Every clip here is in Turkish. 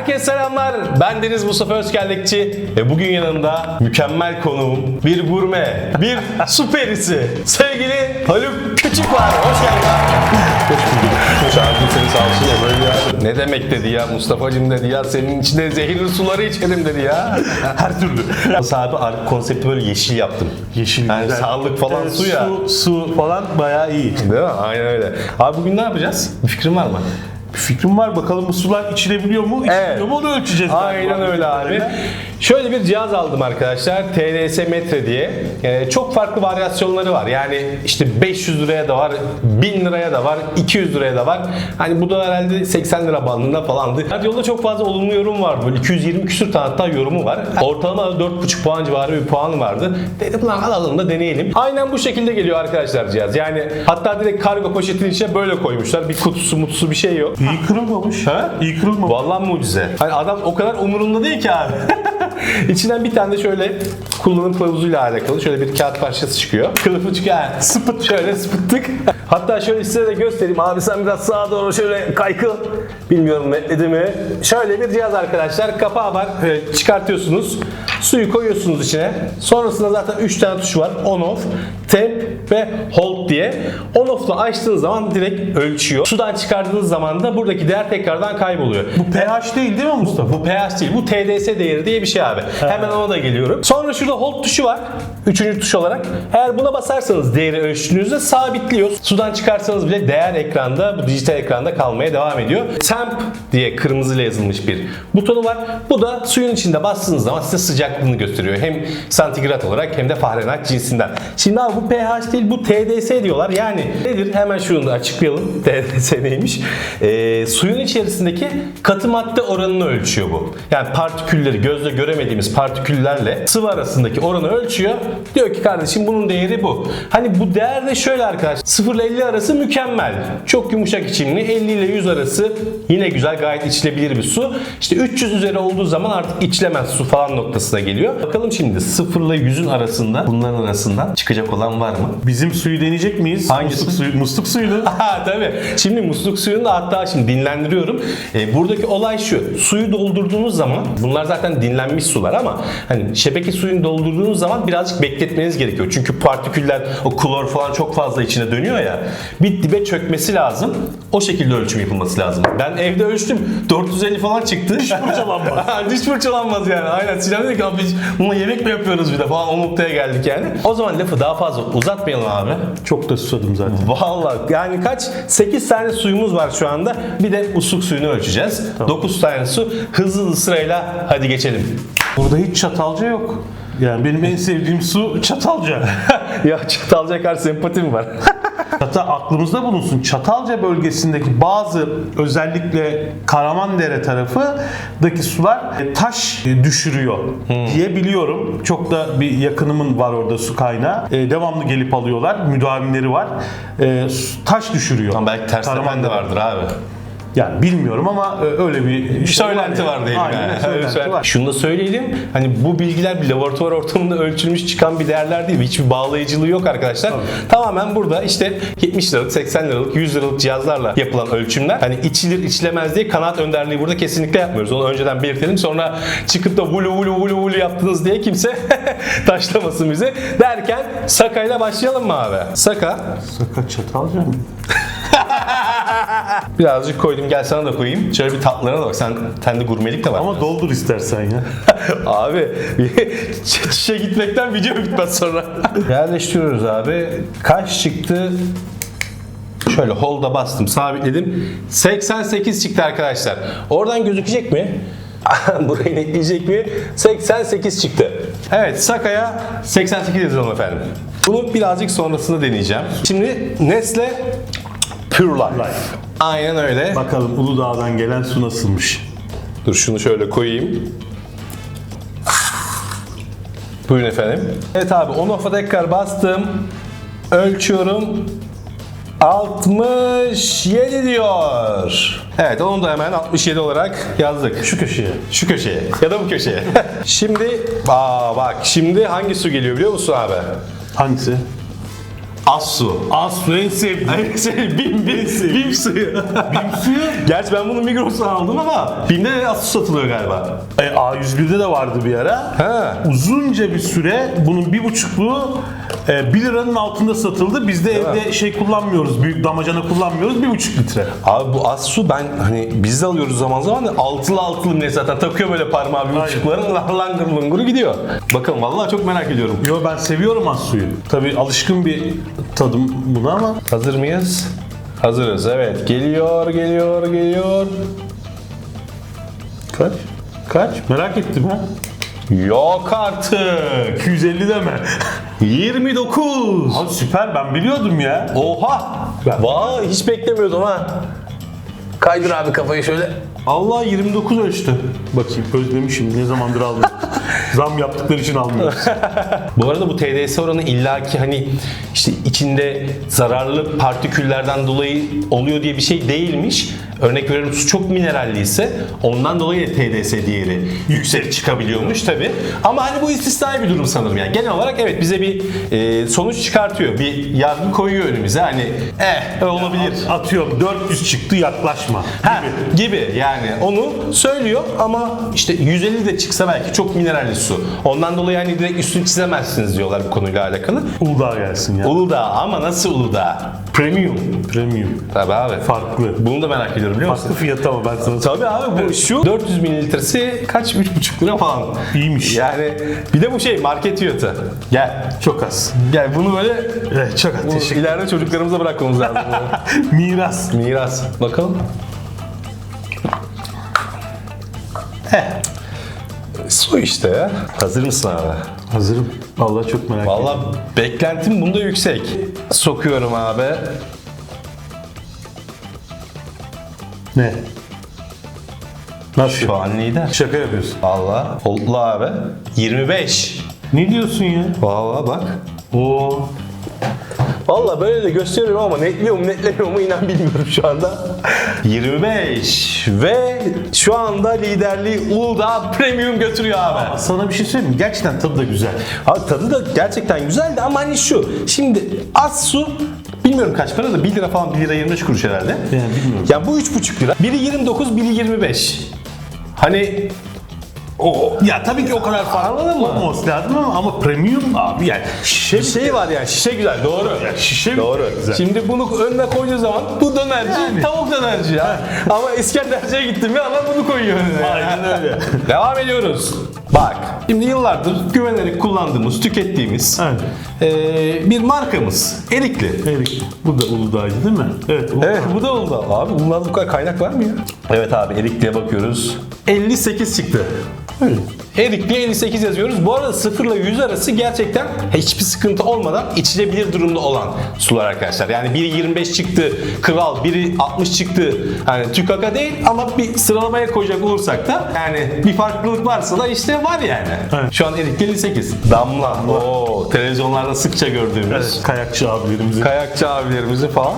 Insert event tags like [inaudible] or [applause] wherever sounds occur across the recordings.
Herkese selamlar. Ben Deniz Mustafa Özkerlekçi ve bugün yanımda mükemmel konuğum, bir gurme, bir [laughs] su perisi, sevgili Haluk Küçük var. Hoş geldin abi. Çağırdım seni sağ olsun ya böyle ya. Ne demek dedi ya Mustafa'cım dedi ya senin içinde zehirli suları içelim dedi ya. [laughs] Her türlü. Abi ar- konsepti böyle yeşil yaptım. Yeşil Yani güzel. sağlık falan su ya. Su, su falan bayağı iyi. Değil mi? Aynen öyle. Abi bugün ne yapacağız? Bir fikrin var mı? Bir fikrim var bakalım bu sular içilebiliyor mu? İçiliyor Evet. mu onu ölçeceğiz. Aynen öyle abi. Şöyle bir cihaz aldım arkadaşlar. TDS metre diye. Ee, çok farklı varyasyonları var. Yani işte 500 liraya da var, 1000 liraya da var, 200 liraya da var. Hani bu da herhalde 80 lira bandında falandı. Hadi yolda çok fazla olumlu yorum var. Böyle 220 küsür tane hatta yorumu var. Ortalama 4,5 puan civarı bir puan vardı. Dedim lan alalım da deneyelim. Aynen bu şekilde geliyor arkadaşlar cihaz. Yani hatta direkt kargo poşetinin içine böyle koymuşlar. Bir kutusu mutusu bir şey yok. İyi kırılmamış. Ha? İyi kırılmamış. Vallahi mucize. Hani adam o kadar umurunda değil ki abi. [laughs] İçinden bir tane de şöyle kullanım kılavuzuyla alakalı şöyle bir kağıt parçası çıkıyor. Kılıfı çıkıyor. Yani sıpıt şöyle sıpıttık. [laughs] Hatta şöyle size de göstereyim. Abi sen biraz sağa doğru şöyle kaykıl. Bilmiyorum netledi mi? Şöyle bir cihaz arkadaşlar. Kapağı var. Evet, çıkartıyorsunuz. Suyu koyuyorsunuz içine. Sonrasında zaten 3 tane tuş var. On off, temp ve hold diye. On off'la açtığınız zaman direkt ölçüyor. Sudan çıkardığınız zaman da buradaki değer tekrardan kayboluyor. Bu pH değil değil mi Mustafa? Bu pH değil. Bu TDS değeri diye bir şey abi. Hemen ona da geliyorum. Sonra şurada hold tuşu var. Üçüncü tuş olarak. Eğer buna basarsanız değeri ölçtüğünüzde sabitliyor. Sudan çıkarsanız bile değer ekranda, bu dijital ekranda kalmaya devam ediyor. Temp diye kırmızıyla yazılmış bir butonu var. Bu da suyun içinde bastığınız zaman size sıcaklığını gösteriyor. Hem santigrat olarak hem de Fahrenheit cinsinden. Şimdi abi bu pH değil bu TDS diyorlar. Yani nedir? Hemen şunu da açıklayalım. [laughs] TDS neymiş? Ee, suyun içerisindeki katı madde oranını ölçüyor bu. Yani partikülleri gözle göremediğimiz partiküllerle sıvı arasındaki oranı ölçüyor. Diyor ki kardeşim bunun değeri bu. Hani bu değer de şöyle arkadaşlar. 0 ile 50 arası mükemmel. Çok yumuşak içimli. 50 ile 100 arası yine güzel gayet içilebilir bir su. İşte 300 üzeri olduğu zaman artık içilemez su falan noktasına geliyor. Bakalım şimdi 0 ile 100'ün arasında bunların arasından çıkacak olan var mı? Bizim suyu deneyecek miyiz? Hangisi? Musluk, suyu, musluk suyunu. [laughs] Ha tabii. Şimdi musluk suyunu da hatta şimdi dinlendiriyorum. E, buradaki olay şu. Suyu doldurduğunuz zaman bunlar zaten dinlenmiş sular ama hani şebeke suyunu doldurduğunuz zaman birazcık bekletmeniz gerekiyor. Çünkü partiküller o klor falan çok fazla içine dönüyor ya. Bir dibe çökmesi lazım. O şekilde ölçüm yapılması lazım. Ben evde ölçtüm. 450 falan çıktı. Diş fırçalanmaz. [laughs] Diş fırçalanmaz yani. Aynen. Sinem dedi ki abi biz bununla yemek mi yapıyoruz bir de falan o noktaya geldik yani. O zaman lafı daha fazla uzatmayalım abi. Çok da susadım zaten. Vallahi yani kaç? 8 tane suyumuz var şu anda. Bir de musluk suyunu ölçeceğiz. 9 tane su. Hızlı hızlı sırayla hadi geçelim. Burada hiç çatalca yok. Yani benim en sevdiğim su çatalca. [laughs] ya Çatalca karşı sempatim var. [laughs] Hatta aklımızda bulunsun. Çatalca bölgesindeki bazı özellikle Karamandere tarafındaki sular taş düşürüyor diye biliyorum. Çok da bir yakınımın var orada su kaynağı. E, devamlı gelip alıyorlar. Müdavimleri var. E, taş düşürüyor. Ama belki ters de vardır abi. Yani bilmiyorum ama e, öyle bir Bir şey söylenti var diyelim Aynen, yani. [laughs] söylenti Öyle var. Şunu da söyleyelim. Hani bu bilgiler bir laboratuvar ortamında ölçülmüş çıkan bir değerler değil. Hiçbir bağlayıcılığı yok arkadaşlar. Tamamen burada işte 70 liralık, 80 liralık, 100 liralık cihazlarla yapılan ölçümler. Hani içilir içilemez diye kanaat önderliği burada kesinlikle yapmıyoruz. Onu önceden belirtelim. Sonra çıkıp da vulu vulu vulu vulu yaptınız diye kimse [laughs] taşlamasın bizi. Derken Saka'yla başlayalım mı abi? Saka. Sakat çatalca mı? [laughs] Birazcık koydum. Gel sana da koyayım. Şöyle bir tatlarına da bak. Sen, sende gurmelik de var. Ama doldur istersen ya. [laughs] Abi [laughs] çişe gitmekten video bitmez sonra. Yerleştiriyoruz abi. Kaç çıktı? Şöyle hold'a bastım, sabitledim. 88 çıktı arkadaşlar. Oradan gözükecek mi? Burayı netleyecek mi? 88 çıktı. Evet, Saka'ya 88 yazalım efendim. Bunu birazcık sonrasında deneyeceğim. Şimdi Nestle Pure Life. Aynen öyle. Bakalım Uludağ'dan gelen su nasılmış. Dur şunu şöyle koyayım. Buyurun efendim. Evet abi on off'a tekrar bastım. Ölçüyorum. 67 diyor. Evet onu da hemen 67 olarak yazdık. Şu köşeye. Şu köşeye ya da bu köşeye. [laughs] şimdi aa bak şimdi hangi su geliyor biliyor musun abi? Hangisi? Az su. Az su en sevdiğim. Ay, şey, bim, bim, bim suyu. Bim suyu. Gerçi ben bunu Migros'tan aldım ama Bim'de de az su satılıyor galiba. E, A101'de de vardı bir ara. He. Uzunca bir süre bunun bir buçukluğu e, 1 liranın altında satıldı. Biz de evde şey kullanmıyoruz, büyük damacana kullanmıyoruz. Bir buçuk litre. Abi bu az su ben hani biz de alıyoruz zaman zaman da altılı altılı ne zaten takıyor böyle parmağı bir buçukların langır lunguru gidiyor. Bakın vallahi çok merak ediyorum. Yo ben seviyorum az suyu. Tabii alışkın bir tadım buna ama Hazır mıyız? Hazırız evet. Geliyor geliyor geliyor. kaç? Kaç? Merak ettim ha. Yok artık. 250 deme. 29. Abi süper ben biliyordum ya. Oha. Vay hiç beklemiyordum ha. Kaydır abi kafayı şöyle. Allah 29 ölçtü. Bakayım özlemişim ne zamandır almıyorum. [laughs] Zam yaptıkları için almıyoruz. [laughs] Bu arada bu TDS oranı illaki hani işte içinde zararlı partiküllerden dolayı oluyor diye bir şey değilmiş. Örnek veriyorum su çok mineralliyse ondan dolayı da TDS değeri yüksek çıkabiliyormuş tabi. Ama hani bu istisnai bir durum sanırım yani. Genel olarak evet bize bir e, sonuç çıkartıyor. Bir yargı koyuyor önümüze. Hani eh olabilir. Atıyorum 400 çıktı yaklaşma. Ha, gibi yani onu söylüyor ama işte 150 de çıksa belki çok mineralli su. Ondan dolayı hani direkt üstünü çizemezsiniz diyorlar bu konuyla alakalı. Uludağ gelsin ya. Uludağ ama nasıl Uludağ? Premium. Premium. Tabii abi. Farklı. Bunu da merak ediyorum biliyor musun? Farklı fiyatı ama ben sana Tabii abi bu şu 400 mililitresi kaç? 3,5 lira falan. İyiymiş. Yani bir de bu şey market fiyatı. Gel. Çok az. Gel bunu böyle Evet çok az. bunu Teşekkür ileride çocuklarımıza bırakmamız lazım. [laughs] Miras. Miras. Bakalım. Heh. Su işte ya. Hazır mısın abi? Hazırım. Vallahi çok merak ettim. Valla beklentim bunda yüksek. Sokuyorum abi. Ne? Nasıl? Şu an lider. Şaka yapıyorsun. Valla. Oldu abi. 25. Ne diyorsun ya? Valla bak. Oo. Valla böyle de gösteriyorum ama netliyor mu netlemiyor mu inan bilmiyorum şu anda. 25 ve şu anda liderliği Uludağ Premium götürüyor abi. Sana bir şey söyleyeyim mi? Gerçekten tadı da güzel. Abi tadı da gerçekten güzeldi ama hani şu. Şimdi az su bilmiyorum kaç para da 1 lira falan 1 lira 25 kuruş herhalde. Yani bilmiyorum. Ya bu 3,5 lira. Biri 29, biri 25. Hani o Ya tabii ki o kadar farklı olmaması lazım ama, ama premium abi yani şişe bir şey var yani şişe güzel doğru. Ya şişe Doğru. güzel. Şimdi bunu önüne koyduğu zaman bu dönerci Yani. tavuk dönerci ya. [laughs] Ama İskenderci'ye gittim ya adam bunu koyuyor önüne. Aynen öyle. [laughs] Devam ediyoruz. Bak şimdi yıllardır güvenerek kullandığımız, tükettiğimiz Evet. eee, bir markamız. Erikli. Erik. Bu da Uludağ'ydı değil mi? Evet. Uludağ. Evet bu da oldu abi. Uludağ'da bu kadar kaynak var mı ya? Evet abi Erikli'ye bakıyoruz. 58 çıktı. Öyle. Erikli 58 yazıyoruz. Bu arada 0 ile 100 arası gerçekten hiçbir sıkıntı olmadan içilebilir durumda olan sular arkadaşlar. Yani biri 25 çıktı kral, biri 60 çıktı. Hani tükaka değil ama bir sıralamaya koyacak olursak da yani bir farklılık varsa da işte var yani. Evet. Şu an Erikli 58. Damla. Oo, televizyonlarda sıkça gördüğümüz. Evet, kayakçı abilerimizin. Kayakçı abilerimizi falan.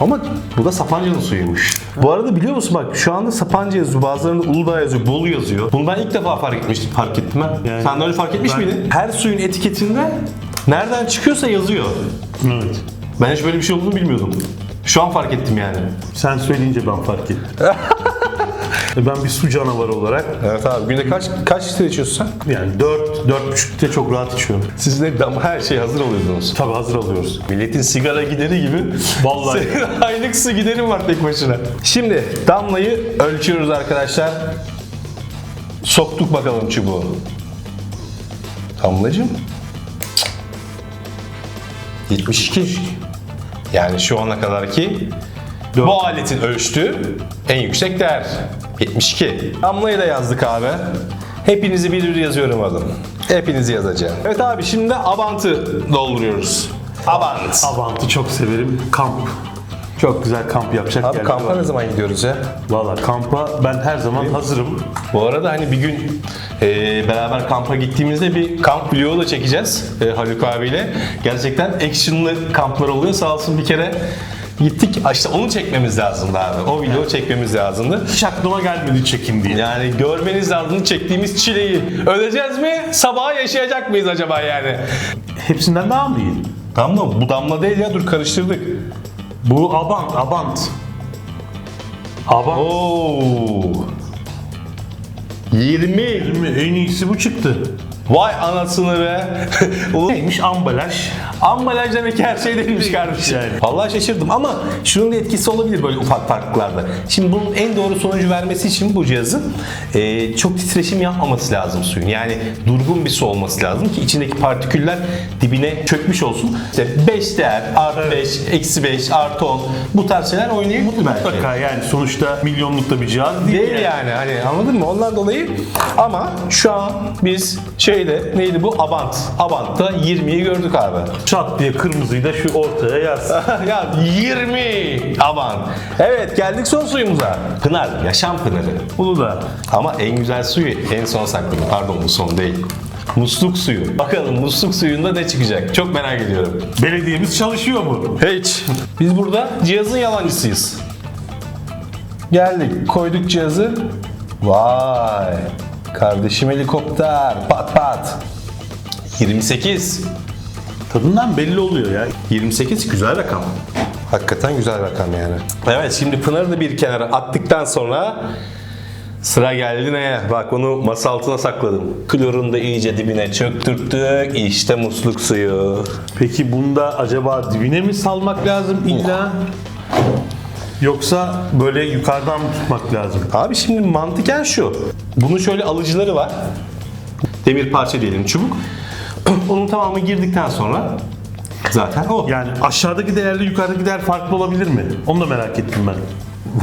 Ama bu da Sapanca'nın suyuymuş. Bu arada biliyor musun bak şu anda Sapanca yazıyor. Bazılarında Uludağ yazıyor, Bolu yazıyor. Bunu ben ilk defa fark etmiştim, fark ettim ha. Yani- Sen de öyle fark etmiş Ben- miydin? Her suyun etiketinde nereden çıkıyorsa yazıyor. evet. Ben hiç böyle bir şey olduğunu bilmiyordum. Şu an fark ettim yani. Sen söyleyince ben fark ettim. [laughs] Ben bir su canavarı olarak Evet abi günde kaç kaç litre içiyorsun sen? yani 4 4,5 litre çok rahat içiyorum. Siz de dam her şey hazır alıyordunuz. Tabii hazır alıyoruz. Milletin sigara gideri gibi. Vallahi. Senin [laughs] aylık su giderin var tek başına. Şimdi damlayı ölçüyoruz arkadaşlar. Soktuk bakalım çubuğu. Damlacığım. 72. Yani şu ana kadar ki bu aletin ölçtüğü en yüksek değer. 72. Damlayı da yazdık abi. Hepinizi bir bir yazıyorum adım. Hepinizi yazacağım. Evet abi şimdi de Abant'ı dolduruyoruz. Abant. Avant'ı çok severim. Kamp. Çok güzel kamp yapacak Abi yerler kampa var. ne zaman gidiyoruz ya? Valla kampa ben her zaman hazırım. Bu arada hani bir gün e, beraber kampa gittiğimizde bir kamp vlogu da çekeceğiz e, Haluk abiyle. Gerçekten actionlı kamplar oluyor. Sağ olsun bir kere gittik. İşte onu çekmemiz lazımdı abi. O videoyu çekmemiz lazımdı. Hiç aklıma gelmedi çekin diye. Yani görmeniz lazım çektiğimiz çileyi. Öleceğiz mi? Sabaha yaşayacak mıyız acaba yani? Hepsinden daha mı iyi? Damla? Bu damla değil ya dur karıştırdık. Bu Abant, Abant. Abant. Oo. 20. 20, en iyisi bu çıktı. Vay anasını be. [laughs] Neymiş ambalaj? ambalaj demek her şey değilmiş kardeşim. Yani. Vallahi şaşırdım ama şunun da etkisi olabilir böyle ufak farklılıklarda. Şimdi bunun en doğru sonucu vermesi için bu cihazın e, çok titreşim yapmaması lazım suyun. Yani durgun bir su olması lazım ki içindeki partiküller dibine çökmüş olsun. İşte 5 değer, artı 5, eksi 5, artı 10 bu tarz şeyler oynayabilir belki. Mutlaka yani sonuçta milyonlukta bir cihaz değil. Değil yani hani anladın mı? Ondan dolayı ama şu an biz şeyde neydi bu? Abant. Abant'ta 20'yi gördük abi. Çat diye kırmızıyı da şu ortaya yaz. [laughs] ya 20 Abant. Evet geldik son suyumuza. Pınar, yaşam pınarı. Bunu da. Ama en güzel suyu en son sakladım. Pardon bu son değil. Musluk suyu. Bakalım musluk suyunda ne çıkacak? Çok merak ediyorum. Belediyemiz çalışıyor mu? Hiç. Biz burada cihazın yalancısıyız. Geldik, koyduk cihazı. Vay. Kardeşim helikopter. Pat pat. 28. Tadından belli oluyor ya. 28 güzel rakam. Hakikaten güzel rakam yani. Evet şimdi Pınar'ı da bir kenara attıktan sonra sıra geldi neye? Bak onu masa altına sakladım. Klorunu da iyice dibine çöktürttük. İşte musluk suyu. Peki bunda acaba dibine mi salmak lazım illa? Yoksa böyle yukarıdan mı tutmak lazım? Abi şimdi mantıken şu. Bunun şöyle alıcıları var. Demir parça diyelim çubuk. [clears throat] Onun tamamı girdikten sonra zaten o. Yani aşağıdaki değerle yukarıdaki değer farklı olabilir mi? Onu da merak ettim ben.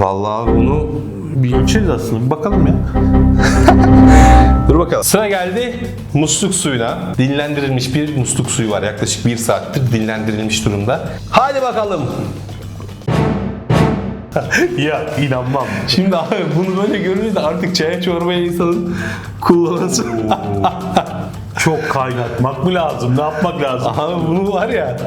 Vallahi bunu Bir ölçeriz aslında. Bir bakalım ya. [laughs] Dur bakalım. Sıra geldi musluk suyuna. Dinlendirilmiş bir musluk suyu var. Yaklaşık bir saattir dinlendirilmiş durumda. Hadi bakalım. [laughs] ya inanmam. Şimdi abi bunu böyle görünce de artık çaya çorbaya insanın kullanası. Çok kaynatmak mı lazım? Ne yapmak lazım? Abi bunu var ya.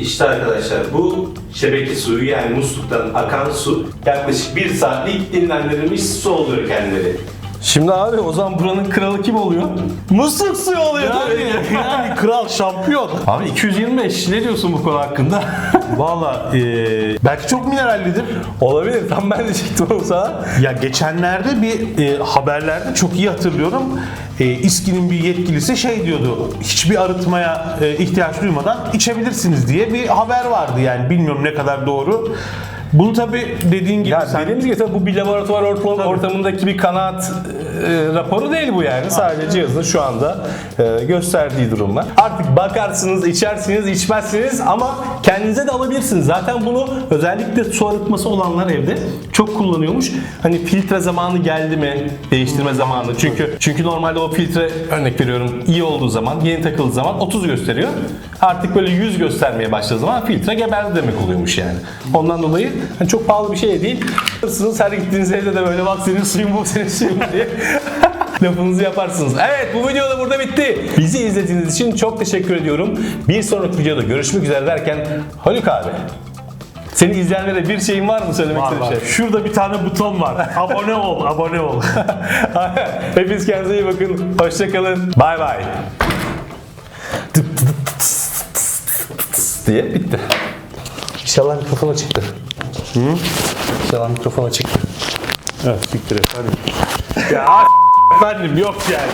İşte arkadaşlar bu şebeke suyu yani musluktan akan su yaklaşık bir saatlik dinlendirilmiş su oluyor kendileri. Şimdi abi o zaman buranın kralı kim oluyor? Musluk suyu oluyor Yani, yani kral şampiyon. Abi 225 ne diyorsun bu konu hakkında? [laughs] Valla e, belki çok minerallidir. Olabilir tam ben de çektim onu sana. Ya geçenlerde bir e, haberlerde çok iyi hatırlıyorum. E, İSKİ'nin bir yetkilisi şey diyordu. Hiçbir arıtmaya e, ihtiyaç duymadan içebilrsiniz diye bir haber vardı yani bilmiyorum ne kadar doğru. Bunu tabi dediğin gibi Ya sen dediğimiz gibi tabii bu bir laboratuvar ortam, ortamındaki bir kanaat e, raporu değil bu yani. Sadece cihazın şu anda e, gösterdiği durumlar. Artık bakarsınız, içersiniz, içmezsiniz ama kendinize de alabilirsiniz. Zaten bunu özellikle su arıtması olanlar evde çok kullanıyormuş. Hani filtre zamanı geldi mi? Değiştirme zamanı. Çünkü çünkü normalde o filtre örnek veriyorum iyi olduğu zaman, yeni takıldığı zaman 30 gösteriyor. Artık böyle 100 göstermeye başladığı zaman filtre geberdi demek oluyormuş yani. Ondan dolayı hani çok pahalı bir şey de değil. Alırsınız her gittiğiniz evde de böyle bak senin suyun bu senin suyun bu diye [laughs] lafınızı yaparsınız. Evet bu video da burada bitti. Bizi izlediğiniz için çok teşekkür ediyorum. Bir sonraki videoda görüşmek üzere derken Haluk abi. Seni izleyenlere bir şeyin var mı söylemek var, istediğin var. şey? Şurada bir tane buton var. abone ol, abone ol. [laughs] Hepiniz kendinize iyi bakın. Hoşçakalın. Bay bay. diye bitti. İnşallah mikrofona çıktı. Hı? İnşallah mikrofona çıktı. evet, siktir efendim. ya efendim yok yani.